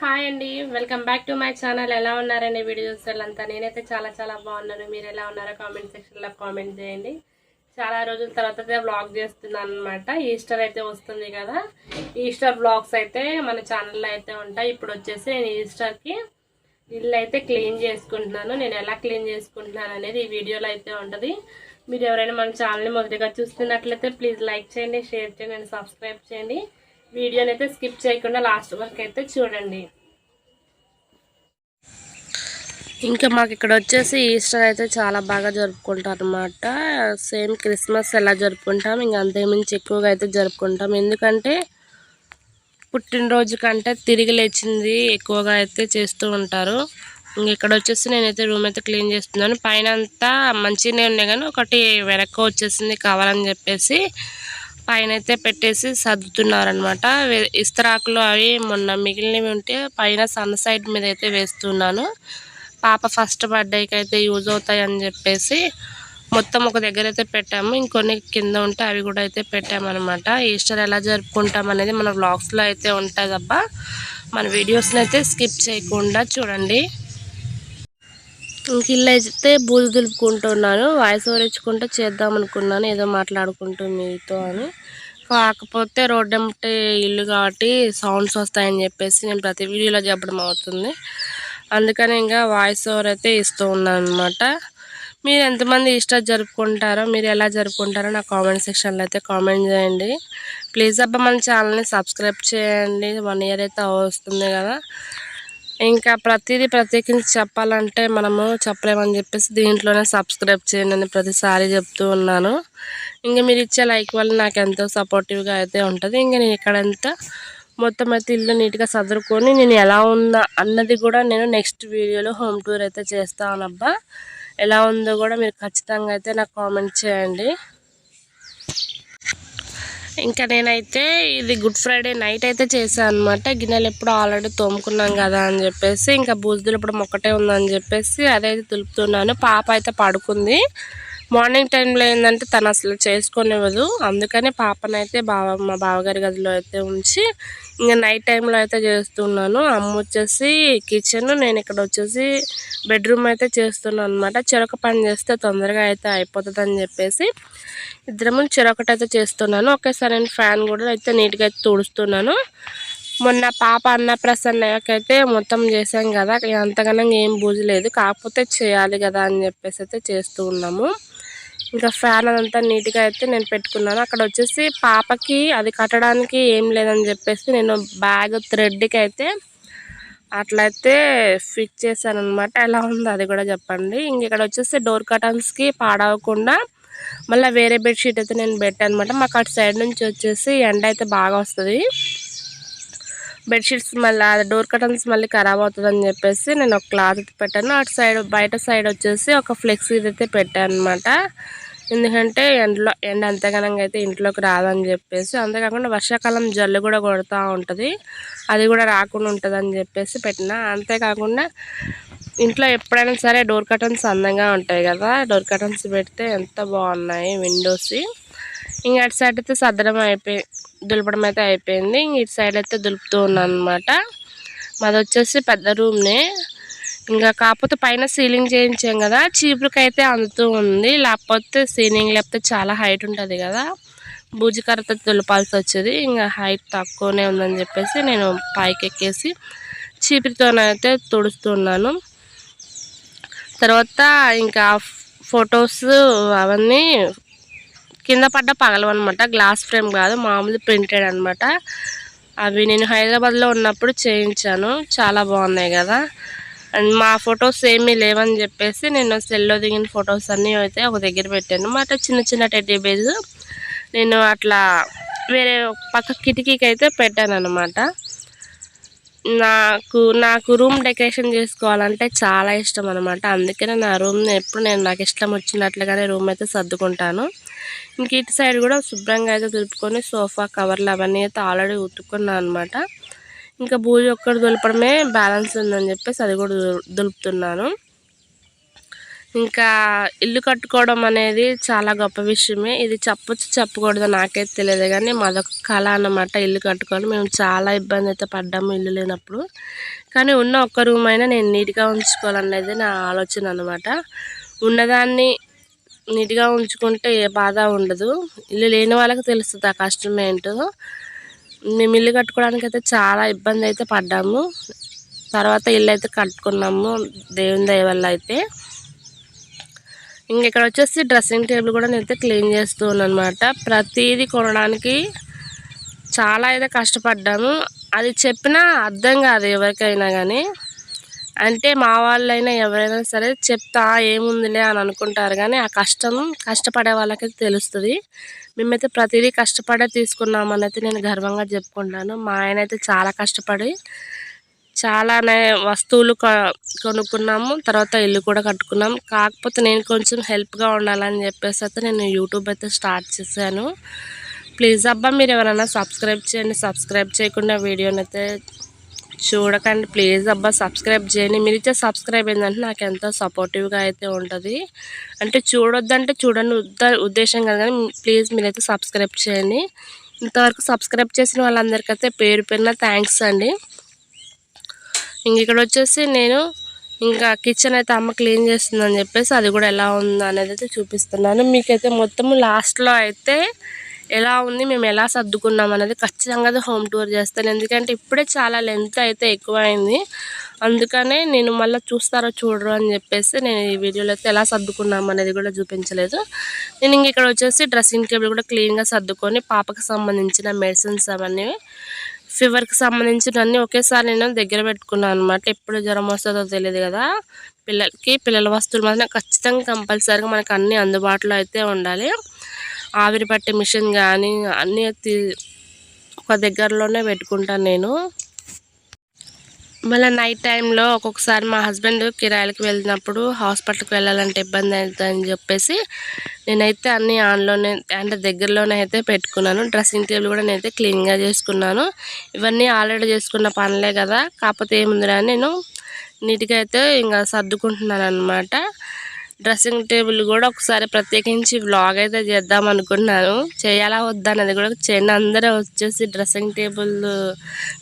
Hi అండి welcome back to my channel. ఎలా ఉన్నారండి వీడియో అంతా నేనైతే చాలా చాలా బాగున్నాను. మీరు ఎలా ఉన్నారో కామెంట్ సెక్షన్లో కామెంట్ చేయండి. చాలా రోజుల తర్వాత అయితే వ్లాగ్ చేస్తున్నాను అనమాట ఈస్టర్ అయితే వస్తుంది కదా. ఈస్టర్ వ్లాగ్స్ అయితే మన ఛానల్లో అయితే ఉంటాయి. ఇప్పుడు వచ్చేసి నేను ఈస్టర్కి ఇల్లు అయితే క్లీన్ చేసుకుంటున్నాను. నేను ఎలా క్లీన్ చేసుకుంటున్నాను అనేది ఈ వీడియోలో అయితే ఉంటుంది. మీరు ఎవరైనా మన ఛానల్ని మొదటిగా చూస్తున్నట్లయితే ప్లీజ్ లైక్ చేయండి షేర్ చేయండి అండ్ సబ్స్క్రైబ్ చేయండి. వీడియోని అయితే స్కిప్ చేయకుండా లాస్ట్ వరకు అయితే చూడండి. ఇంకా మాకు ఇక్కడ వచ్చేసి ఈస్టర్ అయితే చాలా బాగా జరుపుకుంటారు అనమాట సేమ్ క్రిస్మస్ ఎలా జరుపుకుంటాం ఇంకా అంతేమించి ఎక్కువగా అయితే జరుపుకుంటాం. ఎందుకంటే పుట్టినరోజు కంటే తిరిగి లేచింది ఎక్కువగా అయితే చేస్తూ ఉంటారు. ఇంక ఇక్కడ వచ్చేసి నేనైతే రూమ్ అయితే క్లీన్ చేస్తున్నాను. పైన అంతా మంచిగానే ఉన్నాయి కానీ ఒకటి వెనక్కి వచ్చేసింది కావాలని చెప్పేసి పైన అయితే పెట్టేసి సర్దుతున్నారనమాట ఇస్తరాకులు అవి మొన్న మిగిలినవి ఉంటే పైన సన్ సైడ్ మీద అయితే వేస్తున్నాను. పాప ఫస్ట్ బర్త్డేకి అయితే యూజ్ అవుతాయి అని చెప్పేసి మొత్తం ఒక దగ్గర అయితే పెట్టాము. ఇంకొన్ని కింద ఉంటే అవి కూడా అయితే పెట్టామన్నమాట. ఈస్టర్ ఎలా జరుపుకుంటాం అనేది మన వ్లాగ్స్లో అయితే ఉంటుందబ్బా. మన వీడియోస్ని అయితే స్కిప్ చేయకుండా చూడండి. ఇంక ఇల్లు అయితే బూజు దులుపుకుంటున్నాను వాయిస్ ఓవర్ ఇచ్చుకుంటూ చేద్దాం అనుకున్నాను ఏదో మాట్లాడుకుంటూ మీతో అని. కాకపోతే రోడ్డు ఇల్లు కాబట్టి సౌండ్స్ వస్తాయని చెప్పేసి నేను ప్రతి వీడియోలో చెప్పడం అవుతుంది. అందుకని ఇంకా వాయిస్ ఓవర్ అయితే ఇస్తూ ఉన్నాను అనమాట మీరు ఎంతమంది ఇష్టం జరుపుకుంటారో మీరు ఎలా జరుపుకుంటారో నా కామెంట్ సెక్షన్లో అయితే కామెంట్ చేయండి. ప్లీజ్ అబ్బా మన ఛానల్ని సబ్స్క్రైబ్ చేయండి. వన్ ఇయర్ అయితే వస్తుంది కదా. ఇంకా ప్రతిదీ ప్రత్యేకించి చెప్పాలంటే మనము చెప్పలేమని చెప్పేసి దీంట్లోనే సబ్స్క్రైబ్ చేయండి అని ప్రతిసారి చెప్తూ ఉన్నాను. ఇంకా మీరు ఇచ్చే లైక్ వల్ల నాకు ఎంతో సపోర్టివ్గా అయితే ఉంటుంది. ఇంకా నేను ఇక్కడంతా మొత్తం అయితే ఇల్లు నీట్గా సదురుకొని నేను ఎలా ఉందా అన్నది కూడా నేను నెక్స్ట్ వీడియోలో హోమ్ టూర్ అయితే చేస్తానబ్బా. ఎలా ఉందో కూడా మీరు ఖచ్చితంగా అయితే నాకు కామెంట్ చేయండి. ఇంకా నేనైతే ఇది గుడ్ ఫ్రైడే నైట్ అయితే చేశాను అనమాట గిన్నెలు ఎప్పుడు ఆల్రెడీ తోముకున్నాం కదా అని చెప్పేసి ఇంకా బూజులు ఇప్పుడు మొక్కటే ఉందని చెప్పేసి అదైతే తులుపుతున్నాను. పాప అయితే పడుకుంది. మార్నింగ్ టైంలో ఏంటంటే తను అసలు చేసుకునేవదు అందుకనే పాపనైతే బావ మా బావగారి గదిలో అయితే ఉంచి ఇంకా నైట్ టైంలో అయితే చేస్తున్నాను. అమ్మ వచ్చేసి కిచెన్ నేను ఇక్కడ వచ్చేసి బెడ్రూమ్ అయితే చేస్తున్నాను అనమాట చెరక పని చేస్తే తొందరగా అయితే అయిపోతుంది అని చెప్పేసి ఇద్దరము చెరొకటి అయితే చేస్తున్నాను. ఒకేసారి నేను ఫ్యాన్ కూడా అయితే నీట్గా అయితే తుడుస్తున్నాను. మొన్న పాప అన్నప్రసన్నకైతే మొత్తం చేసాం కదా అంతగానం ఏం బూజు లేదు. కాకపోతే చేయాలి కదా అని చెప్పేసి అయితే చేస్తూ ఉన్నాము. ఇంకా ఫ్యాన్ అదంతా నీట్గా అయితే నేను పెట్టుకున్నాను. అక్కడ వచ్చేసి పాపకి అది కట్టడానికి ఏం లేదని చెప్పేసి నేను బ్యాగ్ థ్రెడ్కి అయితే అట్లయితే ఫిట్ చేశాను అనమాట ఎలా ఉంది అది కూడా చెప్పండి. ఇంక ఇక్కడ వచ్చేసి డోర్ కటన్స్కి పాడవకుండా మళ్ళీ వేరే బెడ్షీట్ అయితే నేను పెట్టాను అనమాట మాకు అటు సైడ్ నుంచి వచ్చేసి ఎండ అయితే బాగా వస్తుంది. బెడ్షీట్స్ మళ్ళీ డోర్ కటన్స్ మళ్ళీ ఖరాబ్ అవుతుందని చెప్పేసి నేను ఒక క్లాత్ పెట్టాను. అటు సైడ్ బయట సైడ్ వచ్చేసి ఒక ఫ్లెక్సీ అయితే పెట్టాను అనమాట ఎందుకంటే ఎండలో ఎండ అంతగానంగా అయితే ఇంట్లోకి రాదని చెప్పేసి అంతేకాకుండా వర్షాకాలం జల్లు కూడా కొడుతూ ఉంటుంది. అది కూడా రాకుండా ఉంటుందని చెప్పేసి పెట్టిన. అంతేకాకుండా ఇంట్లో ఎప్పుడైనా సరే డోర్ కటన్స్ అందంగా ఉంటాయి కదా డోర్ కటన్స్ పెడితే ఎంత బాగున్నాయి విండోస్. ఇంకా అటు సైడ్ అయితే సద్దడం అయిపోయి దులపడం అయితే అయిపోయింది. ఇటు సైడ్ అయితే దులుపుతూ ఉన్నాను అనమాట మాది వచ్చేసి పెద్ద రూమ్నే. ఇంకా కాకపోతే పైన సీలింగ్ చేయించాం కదా చీపురుకి అయితే అందుతూ ఉంది. లేకపోతే సీలింగ్ లేకపోతే చాలా హైట్ ఉంటుంది కదా. బూజికరతో దులపాల్సి వచ్చేది. ఇంకా హైట్ తక్కువనే ఉందని చెప్పేసి నేను పైకి ఎక్కేసి చీపురితోనైతే తుడుస్తున్నాను తర్వాత ఇంకా ఫొటోస్ అవన్నీ కింద పడ్డ పగలవన్నమాట గ్లాస్ ఫ్రేమ్ కాదు మామూలు ప్రింటెడ్ అనమాట అవి నేను హైదరాబాద్లో ఉన్నప్పుడు చేయించాను. చాలా బాగున్నాయి కదా. అండ్ మా ఫొటోస్ ఏమీ లేవని చెప్పేసి నేను సెల్లో దిగిన ఫొటోస్ అన్నీ అయితే ఒక దగ్గర పెట్టాను. మాట చిన్న చిన్న టెడ్డీ బేజ్ నేను అట్లా వేరే పక్క కిటికీకి అయితే పెట్టాను అనమాట నాకు నాకు రూమ్ డెకరేషన్ చేసుకోవాలంటే చాలా ఇష్టం అనమాట అందుకనే నా రూమ్ని ఎప్పుడు నేను నాకు ఇష్టం వచ్చినట్లుగానే రూమ్ అయితే సర్దుకుంటాను. ఇంక ఇటు సైడ్ కూడా శుభ్రంగా అయితే దులుపుకొని సోఫా కవర్లు అవన్నీ అయితే ఆల్రెడీ ఉతుక్కున్నాను అనమాట ఇంకా బూజు ఒక్కటి దులపడమే బ్యాలెన్స్ ఉందని చెప్పేసి అది కూడా దులుపుతున్నాను. ఇంకా ఇల్లు కట్టుకోవడం అనేది చాలా గొప్ప విషయమే. ఇది చెప్పొచ్చు చెప్పకూడదు నాకైతే తెలియదు కానీ మాదొక కళ అన్నమాట ఇల్లు కట్టుకోవాలి మేము చాలా ఇబ్బంది అయితే పడ్డాము ఇల్లు లేనప్పుడు. కానీ ఉన్న ఒక్క రూమ్ అయినా నేను నీట్గా ఉంచుకోవాలనేది నా ఆలోచన అనమాట ఉన్నదాన్ని నీట్గా ఉంచుకుంటే ఏ బాధ ఉండదు. ఇల్లు లేని వాళ్ళకి తెలుస్తుంది ఆ కష్టం ఏంటో. మేము ఇల్లు కట్టుకోవడానికి అయితే చాలా ఇబ్బంది అయితే పడ్డాము. తర్వాత ఇల్లు అయితే కట్టుకున్నాము దేవుని దయ వల్ల అయితే. ఇంక ఇక్కడ వచ్చేసి డ్రెస్సింగ్ టేబుల్ కూడా నేనైతే క్లీన్ చేస్తూ అనమాట ప్రతిదీ కొనడానికి చాలా అయితే కష్టపడ్డాము. అది చెప్పినా అర్థం కాదు ఎవరికైనా కానీ అంటే మా వాళ్ళైనా ఎవరైనా సరే చెప్తా ఏముందిలే అని అనుకుంటారు కానీ ఆ కష్టం కష్టపడే వాళ్ళకైతే తెలుస్తుంది. మేమైతే ప్రతిదీ కష్టపడే తీసుకున్నామని అయితే నేను గర్వంగా చెప్పుకుంటాను మా ఆయన అయితే చాలా కష్టపడి చాలానే వస్తువులు కొనుక్కున్నాము తర్వాత ఇల్లు కూడా కట్టుకున్నాం. కాకపోతే నేను కొంచెం హెల్ప్గా ఉండాలని చెప్పేసి అయితే నేను యూట్యూబ్ అయితే స్టార్ట్ చేశాను. ప్లీజ్ అబ్బా మీరు ఎవరైనా సబ్స్క్రైబ్ చేయండి సబ్స్క్రైబ్ చేయకుండా వీడియోని అయితే చూడకండి. ప్లీజ్ అబ్బా సబ్స్క్రైబ్ చేయండి. మీరు ఇచ్చే సబ్స్క్రైబ్ ఏంటంటే నాకు ఎంతో సపోర్టివ్గా అయితే ఉంటుంది. అంటే చూడొద్దంటే చూడండి ఉద్దేశం కదా కానీ ప్లీజ్ మీరైతే సబ్స్క్రైబ్ చేయండి. ఇంతవరకు సబ్స్క్రైబ్ చేసిన వాళ్ళందరికైతే పేరు పేరున థ్యాంక్స్ అండి. ఇంక ఇక్కడ వచ్చేసి నేను ఇంకా కిచెన్ అయితే అమ్మ క్లీన్ చేస్తుందని చెప్పేసి అది కూడా ఎలా ఉంది అనేది అయితే చూపిస్తున్నాను. మీకైతే మొత్తం లాస్ట్లో అయితే ఎలా ఉంది మేము ఎలా సర్దుకున్నాం అనేది ఖచ్చితంగా హోమ్ టూర్ చేస్తాను. ఎందుకంటే ఇప్పుడే చాలా లెంత్ అయితే ఎక్కువైంది. అందుకనే నేను మళ్ళీ చూస్తారో చూడరు అని చెప్పేసి నేను ఈ వీడియోలో అయితే ఎలా సర్దుకున్నాం అనేది కూడా చూపించలేదు. నేను ఇంక ఇక్కడ వచ్చేసి డ్రెస్సింగ్ టేబుల్ కూడా క్లీన్గా సర్దుకొని పాపకు సంబంధించిన మెడిసిన్స్ అవన్నీ ఫీవర్కి సంబంధించినవన్నీ ఒకేసారి నేను దగ్గర పెట్టుకున్నాను అనమాట ఎప్పుడు జ్వరం వస్తుందో తెలియదు కదా. పిల్లలకి పిల్లల వస్తువులు మాత్రం ఖచ్చితంగా కంపల్సరీగా మనకు అన్నీ అందుబాటులో అయితే ఉండాలి. ఆవిరి పట్టే మిషన్ కానీ అన్నీ ఒక దగ్గరలోనే పెట్టుకుంటాను నేను. మళ్ళీ నైట్ టైంలో ఒక్కొక్కసారి మా హస్బెండ్ కిరాయిలకి వెళ్ళినప్పుడు హాస్పిటల్కి వెళ్ళాలంటే ఇబ్బంది అవుతుందని చెప్పేసి నేనైతే అన్ని ఆన్లోనే అంటే దగ్గరలోనే అయితే పెట్టుకున్నాను. డ్రెస్సింగ్ టేబుల్ కూడా నేనైతే క్లీన్గా చేసుకున్నాను. ఇవన్నీ ఆల్రెడీ చేసుకున్న పనులే కదా. కాకపోతే ఏముందిరా నేను నీట్గా అయితే ఇంకా సర్దుకుంటున్నాను అనమాట డ్రెస్సింగ్ టేబుల్ కూడా ఒకసారి ప్రత్యేకించి వ్లాగ్ అయితే చేద్దాం అనుకున్నాను. చేయాలా వద్దా అనేది కూడా చేయండి. అందరూ వచ్చేసి డ్రెస్సింగ్ టేబుల్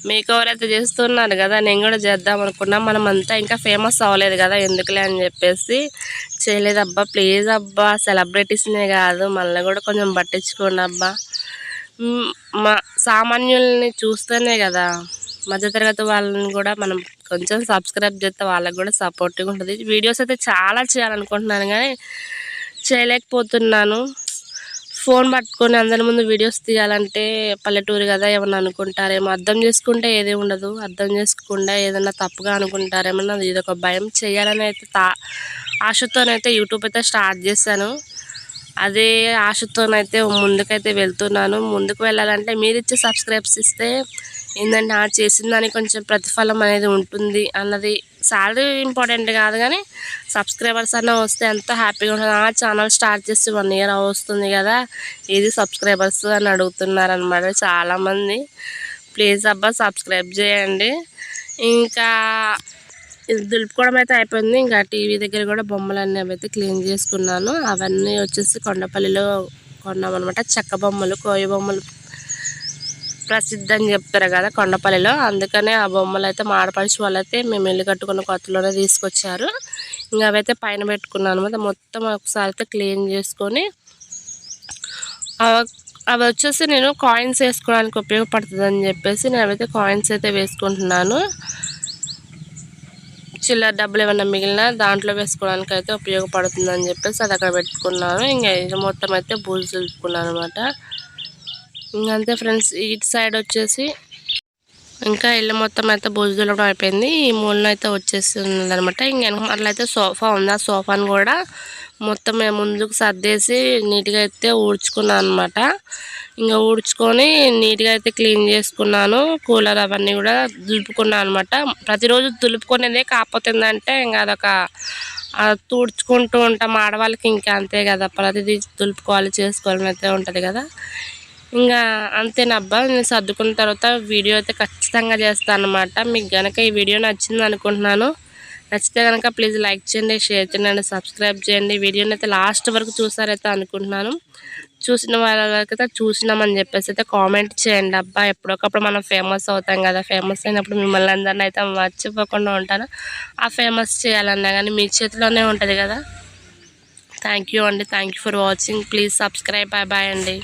మేకవర్ అయితే చేస్తున్నారు కదా నేను కూడా చేద్దాం అనుకున్నా. మనం అంతా ఇంకా ఫేమస్ అవ్వలేదు కదా ఎందుకులే అని చెప్పేసి చేయలేదు అబ్బా ప్లీజ్ అబ్బా సెలబ్రిటీస్నే కాదు మళ్ళీ కూడా కొంచెం పట్టించుకోండి అబ్బా. మా సామాన్యుల్ని చూస్తేనే కదా మధ్యతరగతి వాళ్ళని కూడా మనం కొంచెం సబ్స్క్రైబ్ చేస్తే వాళ్ళకి కూడా సపోర్టివ్గా ఉంటుంది. వీడియోస్ అయితే చాలా చేయాలనుకుంటున్నాను కానీ చేయలేకపోతున్నాను. ఫోన్ పట్టుకొని అందరి ముందు వీడియోస్ తీయాలంటే పల్లెటూరు కదా ఏమన్నా అనుకుంటారేమో. అర్థం చేసుకుంటే ఏది ఉండదు. అర్థం చేసుకుండా ఏదన్నా తప్పుగా అనుకుంటారేమో ఇది ఒక భయం. చేయాలని అయితే తా ఆశతోనైతే యూట్యూబ్ అయితే స్టార్ట్ చేశాను. అదే ఆశతోనైతే ముందుకైతే వెళ్తున్నాను. ముందుకు వెళ్ళాలంటే మీరు ఇచ్చే సబ్స్క్రైబ్స్ ఇస్తే ఏంటంటే ఆ చేసిన దానికి కొంచెం ప్రతిఫలం అనేది ఉంటుంది అన్నది. శాలరీ ఇంపార్టెంట్ కాదు కానీ సబ్స్క్రైబర్స్ అన్న వస్తే ఎంత హ్యాపీగా ఉంటుంది ఆ ఛానల్ స్టార్ట్ చేసి వన్ ఇయర్ వస్తుంది కదా. ఇది సబ్స్క్రైబర్స్ అని అడుగుతున్నారు అనమాట చాలామంది. ప్లీజ్ అబ్బా సబ్స్క్రైబ్ చేయండి. ఇంకా దులుపుకోవడం అయితే అయిపోయింది. ఇంకా టీవీ దగ్గర కూడా బొమ్మలు అన్నీ అయితే క్లీన్ చేసుకున్నాను. అవన్నీ వచ్చేసి కొండపల్లిలో కొన్నామన్నమాట. చెక్క బొమ్మలు కోయి బొమ్మలు ప్రసిద్ధి అని చెప్తారు కదా కొండపల్లిలో. అందుకనే ఆ బొమ్మలు అయితే మాడపడిచి వాళ్ళైతే మేము ఇల్లు కట్టుకున్న కొత్తలోనే తీసుకొచ్చారు. ఇంకా అవైతే పైన పెట్టుకున్నాను అనమాట మొత్తం ఒకసారి అయితే క్లీన్ చేసుకొని అవి వచ్చేసి నేను కాయిన్స్ వేసుకోవడానికి ఉపయోగపడుతుంది అని చెప్పేసి నేను అవైతే కాయిన్స్ అయితే వేసుకుంటున్నాను. చిల్లర డబ్బులు ఏమైనా మిగిలినా దాంట్లో వేసుకోవడానికి అయితే ఉపయోగపడుతుంది అని చెప్పేసి అది అక్కడ పెట్టుకున్నాను ఇంకా మొత్తం అయితే బూజు దులుపుకున్నాను అనమాట ఇంకంతే ఫ్రెండ్స్ ఇటు సైడ్ వచ్చేసి ఇంకా ఇల్లు మొత్తం అయితే బుజుదలడం అయిపోయింది ఈ మూలన అయితే వచ్చేస్తుంది అనమాట ఇంకెనక అయితే సోఫా ఉంది. ఆ సోఫాను కూడా మొత్తం ముందుకు సర్దేసి నీట్గా అయితే ఊడ్చుకున్నాను అనమాట ఇంకా ఊడ్చుకొని నీట్గా అయితే క్లీన్ చేసుకున్నాను. కూలర్ అవన్నీ కూడా దులుపుకున్నాను అనమాట ప్రతిరోజు దులుపుకునేదే కాకపోతే ఏంటంటే ఇంకా అదొక తుడుచుకుంటూ ఉంటాం. ఆడవాళ్ళకి ఇంకా అంతే కదా. ప్రతిదీ దులుపుకోవాలి చేసుకోవాలని అయితే ఉంటుంది కదా. ఇంకా అంతేనబ్బా నేను సర్దుకున్న తర్వాత వీడియో అయితే ఖచ్చితంగా చేస్తాను అనమాట మీకు కనుక ఈ వీడియో నచ్చింది అనుకుంటున్నాను నచ్చితే కనుక ప్లీజ్ లైక్ చేయండి షేర్ చేయండి సబ్స్క్రైబ్ చేయండి. వీడియోని అయితే లాస్ట్ వరకు చూసారైతే అనుకుంటున్నాను. చూసిన వాళ్ళకైతే చూసినామని చెప్పేసి అయితే కామెంట్ చేయండి అబ్బా. ఎప్పుడొకప్పుడు మనం ఫేమస్ అవుతాం కదా ఫేమస్ అయినప్పుడు మిమ్మల్ని అందరినీ అయితే మర్చిపోకుండా ఉంటాను. ఆ ఫేమస్ చేయాలన్నా కానీ మీ చేతిలోనే ఉంటుంది కదా. థ్యాంక్ యూ అండి. Thank you for watching please subscribe bye bye అండి.